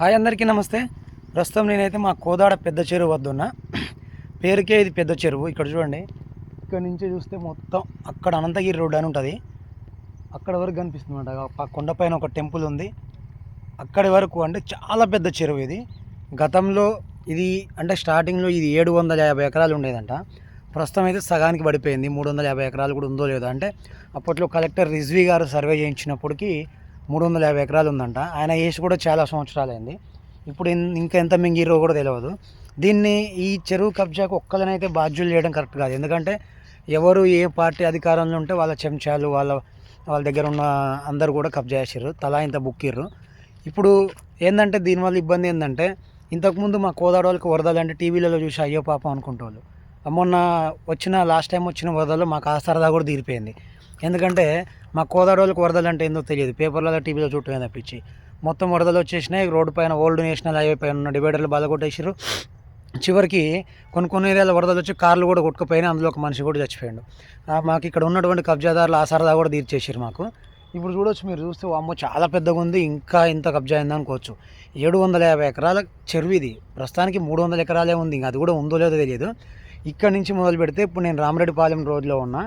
Hi అందరికీ నమస్తే. ప్రస్తుతం నేనైతే మా కోదాడ పెద్ద చెరువు వద్ద ఉన్నా. పేరుకే ఇది పెద్ద చెరువు. ఇక్కడ చూడండి. ఇక్కడ నుంచి చూస్తే మొత్తం అక్కడ అనంతగిరి రోడ్ అని ఉంటుంది. అక్కడ వరకు కనిపిస్తుంది అనమాట కొండపైన ఒక టెంపుల్ ఉంది. అక్కడి వరకు అంటే చాలా పెద్ద చెరువు ఇది. గతంలో ఇది అంటే స్టార్టింగ్లో ఇది ఏడు వందల యాభై ఎకరాలు ఉండేదంట. ప్రస్తుతం అయితే సగానికి పడిపోయింది. మూడు వందల యాభై ఎకరాలు కూడా ఉందో లేదో అంటే అప్పట్లో కలెక్టర్ రిజ్వీ గారు సర్వే చేయించినప్పటికీ మూడు వందల యాభై ఎకరాలు ఉందంట. ఆయన వేసి కూడా చాలా సంవత్సరాలైంది. ఇప్పుడు ఇంకా ఎంత మింగిరో కూడా తెలియదు దీన్ని ఈ చెరువు కబ్జాకు ఒక్కదనైతే బాధ్యులు చేయడం కరెక్ట్ కాదు. ఎందుకంటే ఎవరు ఏ పార్టీ అధికారంలో ఉంటే వాళ్ళ చెంచాలు వాళ్ళ వాళ్ళ దగ్గర ఉన్న అందరు కూడా కబ్జా చేసారు తలా ఇంత బుక్కిర్రు. ఇప్పుడు ఏంటంటే దీనివల్ల ఇబ్బంది ఏంటంటే ఇంతకుముందు మా కోదాడ వాళ్ళకి వరదలు అంటే టీవీలలో చూసి అయ్యో పాపం అనుకుంటోళ్ళు. మొన్న వచ్చిన లాస్ట్ టైం వచ్చిన వరదల్లో మాకు ఆ సరదా కూడా తీరిపోయింది. ఎందుకంటే మా కోదాడోళ్ళకి వరదలు అంటే ఏందో తెలియదు. పేపర్లలో టీవీలో చుట్టూ తప్పించి మొత్తం వరదలు వచ్చేసినాయి రోడ్డు పైన ఓల్డ్ నేషనల్ హైవే పైన ఉన్న డివైడర్లు బాధగొట్టేసారు చివరికి కొన్ని కొన్ని ఏరియాలో వరదలు వచ్చి కార్లు కూడా కొట్టుకుపోయినాయి అందులో ఒక మనిషి కూడా చచ్చిపోయాడు. మాకు ఇక్కడ ఉన్నటువంటి కబ్జాదారులు ఆ సరదా కూడా తీర్చేసారు మాకు. ఇప్పుడు చూడొచ్చు మీరు చూస్తే అమ్మో చాలా పెద్దగా ఉంది ఇంకా ఇంత కబ్జా అయింది అనుకోవచ్చు ఏడు వందల యాభై ఎకరాల చెరువు ఇది. ప్రస్తుతానికి మూడు వందల ఎకరాలే ఉంది ఇంకా అది కూడా ఉందో లేదో తెలియదు. ఇక్కడ నుంచి మొదలు పెడితే ఇప్పుడు నేను రామరెడ్డిపాలెం రోడ్లో ఉన్నా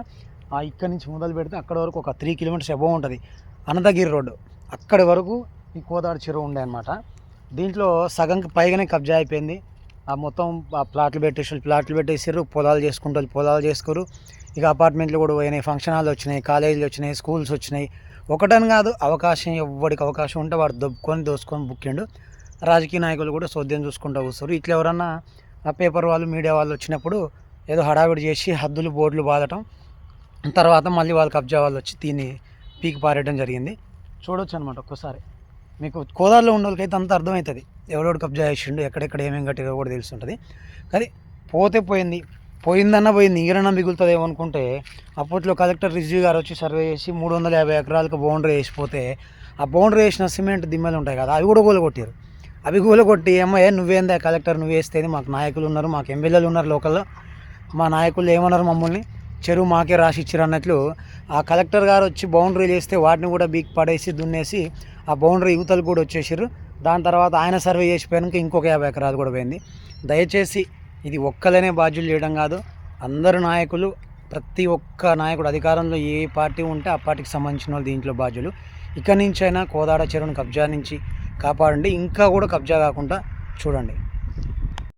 ఇక్కడ నుంచి మొదలు పెడితే అక్కడ వరకు ఒక త్రీ కిలోమీటర్స్ ఎబో ఉంటుంది. అనంతగిరి రోడ్డు. అక్కడి వరకు ఈ కోదాడు చెరువు ఉండే అనమాట దీంట్లో సగంకి పైగానే కబ్జా అయిపోయింది. ఆ మొత్తం ఆ ప్లాట్లు పెట్టేసి ప్లాట్లు పెట్టేసారు పొలాలు చేసుకుంటారు పొలాలు చేసుకోరు. ఇక అపార్ట్మెంట్లు కూడా పోయినాయి. ఫంక్షన్ హాల్ వచ్చినాయి కాలేజీలు వచ్చినాయి స్కూల్స్ వచ్చినాయి. ఒకటని కాదు అవకాశం ఎవరికి అవకాశం ఉంటే వాడు దొబ్బుకొని దోసుకొని బుక్కిండు. రాజకీయ నాయకులు కూడా సోద్యం చూసుకుంటూ కూర్చోరు. ఇట్లా ఎవరన్నా ఆ పేపర్ వాళ్ళు మీడియా వాళ్ళు వచ్చినప్పుడు ఏదో హడావిడి చేసి హద్దులు బోర్డులు బాదటం. తర్వాత మళ్ళీ వాళ్ళు కబ్జా వాళ్ళు వచ్చి దీన్ని పీకి పారేయడం జరిగింది. చూడొచ్చు అనమాట ఒక్కసారి. మీకు కోదాడలో ఉన్న వాళ్ళకైతే అంత అర్థమవుతుంది. ఎవడోడు కబ్జా చేసిండు ఎక్కడెక్కడ ఏమేమి కట్టిరో కూడా తెలుస్తుంటుంది కానీ పోతే పోయింది పోయిందన్న పోయింది ఇంకనన్నా మిగులుతుందేమో అనుకుంటే అప్పట్లో కలెక్టర్ రిజ్యూ గారు వచ్చి సర్వే చేసి మూడు వందల యాభై ఎకరాలకు బౌండరీ వేసిపోతే ఆ బౌండరీ వేసిన సిమెంట్ దిమ్మలు ఉంటాయి కదా అవి కూడా కూలగొట్టారు అవి కూలగొట్టి ఏమో ఏ నువ్వేందా కలెక్టర్ నువ్వు వేస్తేది మాకు నాయకులు ఉన్నారు మాకు ఎమ్మెల్యేలు ఉన్నారు లోకల్లో మా నాయకులు ఏమన్నారు మమ్మల్ని? చెరువు మాకే రాసి ఇచ్చారు అన్నట్లు ఆ కలెక్టర్ గారు వచ్చి బౌండరీలు వేస్తే వాటిని కూడా బీక్ పడేసి దున్నేసి ఆ బౌండరీ యువతలు కూడా వచ్చేసారు దాని తర్వాత ఆయన సర్వే చేసిపోయాక ఇంకొక యాభై ఎకరాలు కూడా పోయింది. దయచేసి ఇది ఒక్కలనే బాధ్యులు చేయడం కాదు అందరు నాయకులు ప్రతి ఒక్క నాయకుడు అధికారంలో ఏ పార్టీ ఉంటే ఆ పార్టీకి సంబంధించిన వాళ్ళు దీంట్లో బాధ్యులు. ఇక్కడి నుంచైనా అయినా కోదాడ చెరువును కబ్జా నుంచి కాపాడండి. ఇంకా కూడా కబ్జా కాకుండా చూడండి.